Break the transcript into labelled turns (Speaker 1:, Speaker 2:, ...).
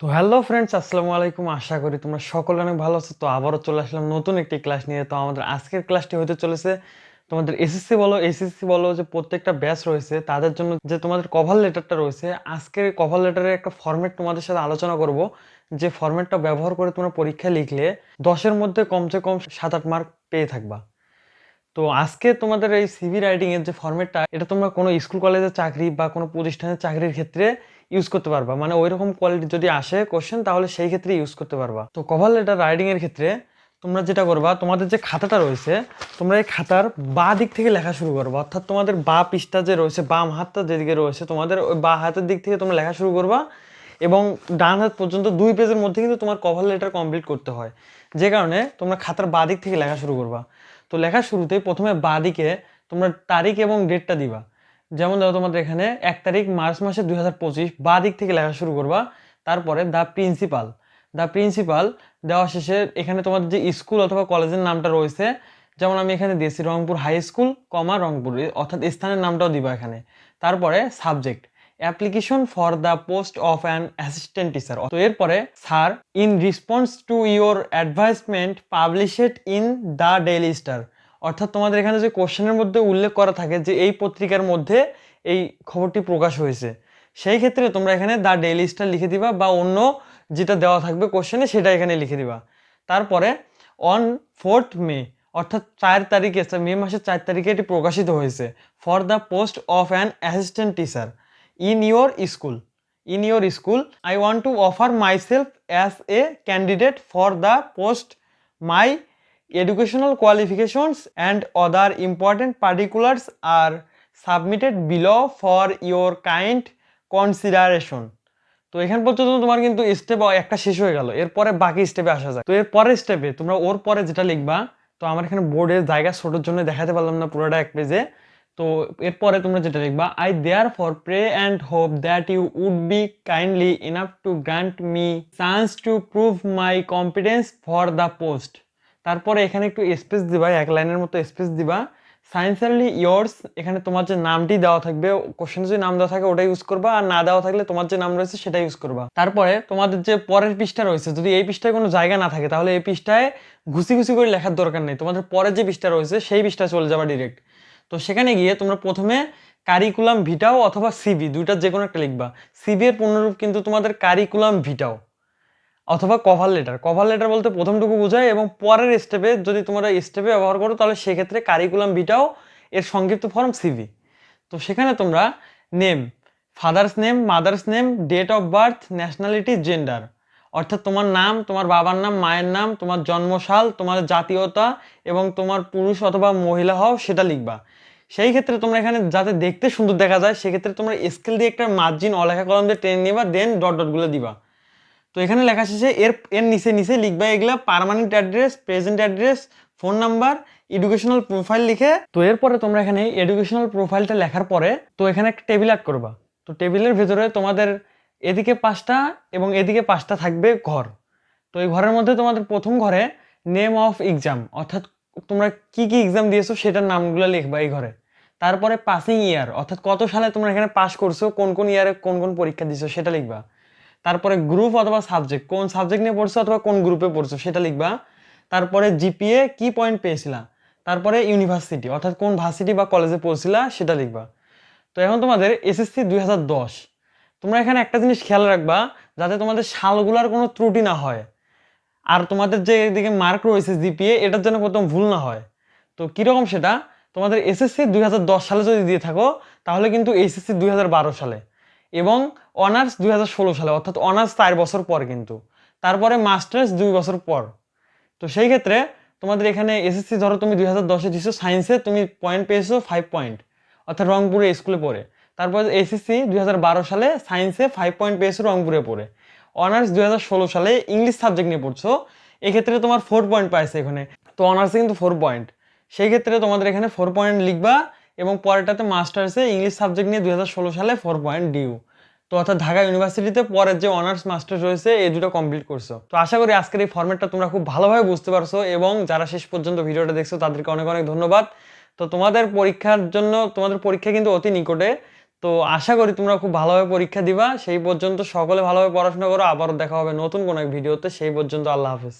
Speaker 1: তো hello friends আসসালামু আলাইকুম। আশা করি তোমরা সকলে অনেক ভালো আছো। তো আবারও চলে আসলাম নতুন একটি ক্লাস নিয়ে। তো আমাদের আজকের ক্লাসটি হতে চলেছে তোমাদের এসএসসি বলো। এসএসসি বলো যে প্রত্যেকটা ব্যাচ রয়েছে, তাদের জন্য যে তোমাদের কভার লেটারটা রয়েছে, আজকের কভার লেটারের একটা ফর্মেট তোমাদের সাথে আলোচনা করব। যে ফর্মেটটা ব্যবহার করে তোমরা পরীক্ষা লিখলে দশের মধ্যে কমসে কম সাত আট মার্ক পেয়ে থাকবা। তো আজকে তোমাদের এই সিভি রাইটিং এর যে ফর্মেটটা এটা তোমরা কোনো স্কুল কলেজের চাকরি বা কোনো প্রতিষ্ঠানের চাকরির ক্ষেত্রে ইউজ করতে পারবা। মানে ওই রকম কোয়ালিটি যদি আসে কোশ্চেন তাহলে সেই ক্ষেত্রে ইউজ করতে পারবা। তো কভার লেটার রাইটিং এর ক্ষেত্রে তোমরা যেটা করবা, তোমাদের যে খাতাটা রয়েছে, তোমরা এই খাতার বা দিক থেকে লেখা শুরু করবা। অর্থাৎ তোমাদের বা পৃষ্ঠা যে রয়েছে, বাম হাতটা যেদিকে রয়েছে, তোমাদের ওই বা হাতের দিক থেকে তোমরা লেখা শুরু করবা এবং ডান হাত পর্যন্ত দুই পেজের মধ্যে কিন্তু তোমার কভার লেটার কমপ্লিট করতে হয়। যে কারণে তোমরা খাতার বা দিক থেকে লেখা শুরু করবা। তো লেখা শুরুতে প্রথমে বা দিকে তোমরা তারিখ এবং ডেটটা দিবা। যেমন ধরো তোমাদের এখানে এক তারিখ মার্চ মাসের দুই হাজার পঁচিশ বা দিক থেকে লেখা শুরু করবা, তারপরে দ্য প্রিন্সিপাল দ্য প্রিন্সিপাল দেওয়া শেষে এখানে তোমাদের যে স্কুল অথবা কলেজের নামটা রয়েছে, যেমন আমি এখানে দিয়েছি Rangpur high school comma Rangpur অর্থাৎ স্থানের নামটাও দিবা এখানে। তারপরে subject application for the post of an assistant teacher তো এরপরে sir in response to your advisement published in the daily star অর্থাৎ তোমাদের এখানে যে কোশ্চেনের মধ্যে উল্লেখ করা থাকে যে এই পত্রিকার মধ্যে এই খবরটি প্রকাশ হয়েছে, সেই ক্ষেত্রে তোমরা এখানে দ্য ডেইলি স্টার লিখে দিবা বা অন্য যেটা দেওয়া থাকবে কোশ্চেনে সেটা এখানে লিখে দিবা। তারপরে অন ফোর্থ মে অর্থাৎ চার তারিখে মে মাসের চার তারিখে এটি প্রকাশিত হয়েছে for the post of an assistant teacher in your school in in your school, i want to offer myself as a candidate for the post my educational qualifications and other important particulars are submitted below for your kind consideration. তো এখান পর্যন্ত তোমার কিন্তু step একটা শেষ হয়ে গেল। এরপরে বাকি স্টেপে আসা যায় তো এর পরের স্টেপে তোমরা ওর পরে যেটা লিখবা, তো আমার এখানে বোর্ডের জায়গা ছোটোর জন্য দেখাতে পারলাম না পুরোটা এক পেজে তো এরপরে তোমরা যেটা লিখবা I therefore pray and hope that you would be kindly enough to grant me chance to prove my competence for the post তারপরে এখানে একটু স্পেস দিবা, এক লাইনের মতো স্পেস দিবা। সায়েন্সারলি ইয়ার্স এখানে তোমার যে নামটি দেওয়া থাকবে কোশ্চেনে যদি নাম দেওয়া থাকে ওটা ইউজ করবা, আর না দেওয়া থাকলে তোমার যে নাম রয়েছে সেটা ইউজ করবা। তারপরে তোমাদের যে পরের পৃষ্ঠা রয়েছে, যদি এই পৃষ্ঠায় কোনো জায়গা না থাকে, তাহলে এই পৃষ্ঠায় ঘুষি ঘুষি করে লেখার দরকার নেই। তোমাদের পরের যে পৃষ্ঠা রয়েছে, সেই পৃষ্ঠায় চলে যাবা ডিরেক্ট তো সেখানে গিয়ে তোমরা প্রথমে কারিকুলাম ভিটাও অথবা সিবি দুইটার যে কোনো একটা লিখবা। সিবি এর পূর্ণরূপ কিন্তু তোমাদের কারিকুলাম ভিটাও অথবা কভার লেটার কভার লেটার বলতে প্রথমটুকু বোঝায় এবং পরের স্টেপে যদি তোমরা স্টেপে ব্যবহার করো, তাহলে সেক্ষেত্রে কারিকুলাম ভিটাও এর সংক্ষিপ্ত ফর্ম সিভি তো সেখানে তোমরা name father's name mother's name date of birth nationality gender অর্থাৎ তোমার নাম, তোমার বাবার নাম, মায়ের নাম, তোমার জন্মসাল, তোমার জাতীয়তা এবং তোমার পুরুষ অথবা মহিলা হও সেটা লিখবা। সেই ক্ষেত্রে তোমরা এখানে যাতে দেখতে সুন্দর দেখা যায়, সেক্ষেত্রে তোমরা স্কেল দিয়ে একটা মার্জিন অলেখা কলম দিয়ে টেনে নিবা দেন ডট ডটগুলো দিবা। তো এখানে লেখা শেষে এর এর নিচে নিচে লিখবা এগুলা permanent address present address phone number educational profile লিখে। তো এরপরে তোমরা এখানে এডুকেশনাল প্রোফাইলটা লেখার পরে তো এখানে একটা টেবিল অ্যাড করবা। তো টেবিলের ভেতরে তোমাদের এদিকে পাঁচটা এবং এদিকে পাঁচটা থাকবে ঘর। তো এই ঘরের মধ্যে তোমাদের প্রথম ঘরে নেম অফ এক্সাম অর্থাৎ তোমরা কি কি এক্সাম দিয়েছ সেটার নামগুলো লিখবা এই ঘরে। তারপরে পাসিং ইয়ার অর্থাৎ কত সালে তোমরা এখানে পাস করছ, কোন কোন ইয়ারে কোন কোন পরীক্ষা দিছো সেটা লিখবা। তারপরে গ্রুপ অথবা সাবজেক্ট কোন সাবজেক্ট নিয়ে পড়ছো অথবা কোন গ্রুপে পড়ছো সেটা লিখবা। তারপরে জিপিএ কি পয়েন্ট পেয়েছিলা? তারপরে ইউনিভার্সিটি অর্থাৎ কোন ভার্সিটি বা কলেজে পড়ছিলা সেটা লিখবা। তো এখন তোমাদের এসএসসি দুই হাজার দশ। তোমরা এখানে একটা জিনিস খেয়াল রাখবা, যাতে তোমাদের সালগুলার কোনো ত্রুটি না হয়। আর তোমাদের যে এদিকে মার্ক রয়েছে জিপিএ এটার জন্য প্রথম ভুল না হয়। তো কীরকম সেটা? তোমাদের এসএসসি দুই হাজার দশ সালে যদি দিয়ে থাকো, তাহলে কিন্তু এসএসসি দুই হাজার বারো সালে। এবং অনার্স দুই হাজার ষোলো সালে, অর্থাৎ অনার্স চার বছর পর কিন্তু। তারপরে মাস্টার্স দুই বছর পর। তো সেই ক্ষেত্রে তোমাদের এখানে এসএসসি ধরো তুমি দুই হাজার দশে দিছো, সায়েন্সে তুমি পয়েন্ট পেয়েছ ফাইভ পয়েন্ট অর্থাৎ রংপুরে স্কুলে পড়ে। তারপর এসএসসি দুই হাজার বারো সালে, সায়েন্সে ফাইভ পয়েন্ট পেয়েছ রংপুরে পড়ে। অনার্স দুই হাজার ষোলো সালে ইংলিশ সাবজেক্ট নিয়ে পড়ছো, এক্ষেত্রে তোমার ফোর পয়েন্ট পাইছে এখানে। তো অনার্সে কিন্তু ফোর পয়েন্ট সেই ক্ষেত্রে তোমাদের এখানে ফোর পয়েন্ট লিখবা এবং পরেরটাতে মাস্টার্সে ইংলিশ সাবজেক্ট নিয়ে দু হাজার ষোলো সালে ফোর পয়েন্ট ডিউ তো অর্থাৎ ঢাকা ইউনিভার্সিটিতে পরের যে অনার্স, মাস্টার্স রয়েছে, এই দুটো কমপ্লিট করছ। তো আশা করি আজকের এই ফর্মেটটা তোমরা খুব ভালোভাবে বুঝতে পারছ এবং যারা শেষ পর্যন্ত ভিডিওটা দেখছ, তাদেরকে অনেক অনেক ধন্যবাদ। তো তোমাদের পরীক্ষার জন্য, তোমাদের পরীক্ষা কিন্তু অতি নিকটে। তো আশা করি তোমরা খুব ভালোভাবে পরীক্ষা দিবা। সেই পর্যন্ত সকলে ভালোভাবে পড়াশোনা করো। আবারও দেখা হবে নতুন কোনো এক ভিডিওতে। সেই পর্যন্ত আল্লাহ হাফেজ।